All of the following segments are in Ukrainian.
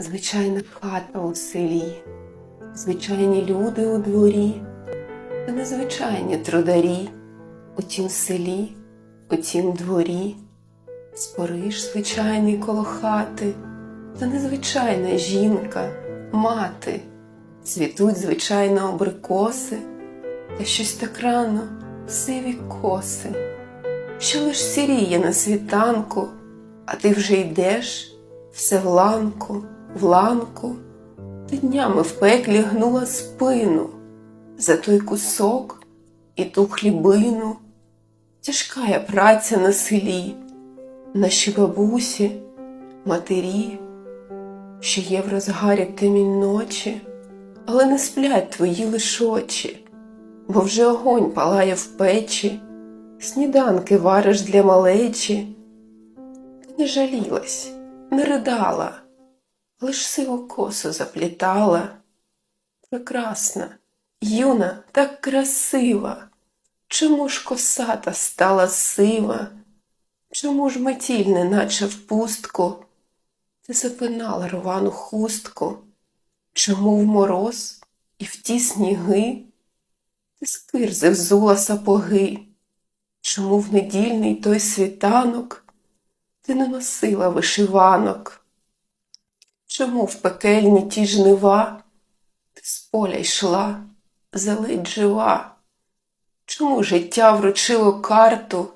звичайна хата у селі, звичайні люди у дворі, та незвичайні трударі. У тім селі, у тім дворі, спориш звичайний коло хати, та незвичайна жінка, мати, цвітуть звичайно абрикоси, та щось так рано сиві коси, що лиш сіріє на світанку, а ти вже йдеш? Все в ланку, в ланку, ти днями в пеклі гнула спину за той кусок і ту хлібину. Тяжка я праця на селі, наші бабусі, матері, що є в розгарі темінь ночі, але не сплять твої лиш очі, бо вже огонь палає в печі, сніданки вариш для малечі. Не жалілась, не ридала, лиш сиву косу заплітала. Прекрасна, юна, так красива. Чому ж косата стала сива? Чому ж метіль, неначе в пустку? Ти запинала рвану хустку? Чому в мороз і в ті сніги? Ти скирзи взула сапоги? Чому в недільний той світанок ти не носила вишиванок? Чому в пекельні ті жнива ти з поля йшла, заледь жива? Чому життя вручило карту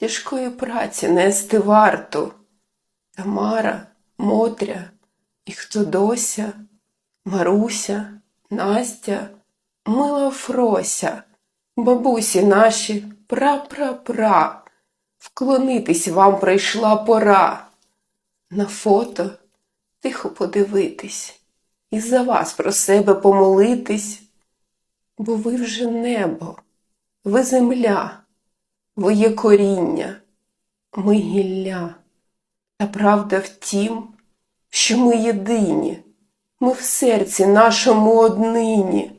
тяжкої праці нести варту? Тамара, Мотря і хто дося, Маруся, Настя, мила Фрося, бабусі наші пра-пра-пра, вклонитись вам прийшла пора. На фото тихо подивитись і за вас про себе помолитись, бо ви вже небо, ви земля, ви є коріння, ми гілля. Та правда в тім, що ми єдині, ми в серці нашому однині.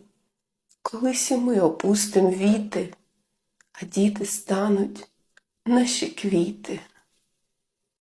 Колись і ми опустим віти, а діти стануть наші квіти.